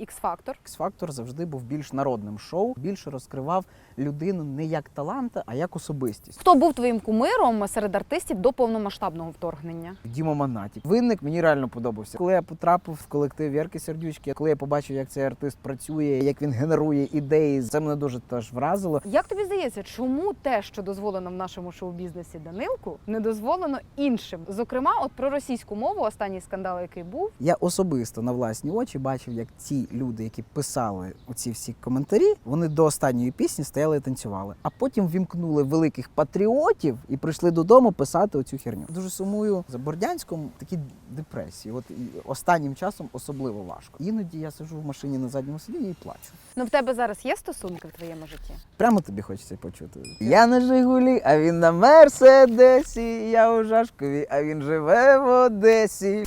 X-Factor. X-Factor завжди був більш народним шоу, більше розкривав людину не як таланта, а як особистість. Хто був твоїм кумиром серед артистів до повномасштабного вторгнення? Діма Монатік. Винник мені реально подобався. Коли я потрапив в колектив Вірки Сердючки, коли я побачив, як цей артист працює, як він генерує ідеї, це мене дуже теж вразило. Як тобі здається, чому те, що дозволено в нашому шоу-бізнесі Данилку, не дозволено іншим? Зокрема, от про російську мову, останній скандал, який був, Я особисто на власні очі бачив, як ці люди, які писали оці всі коментарі, вони до останньої пісні стояли і танцювали, а потім вімкнули великих патріотів і прийшли додому писати оцю херню. Дуже сумую за Бордянськом такі депресії. От і останнім часом особливо важко. Іноді я сижу в машині на задньому сидінні і плачу. ну в тебе зараз є стосунки в твоєму житті? Прямо тобі хочеться почути. Я на Жигулі, а він на Мерседесі. Я у Жашкові, а він живе в Одесі.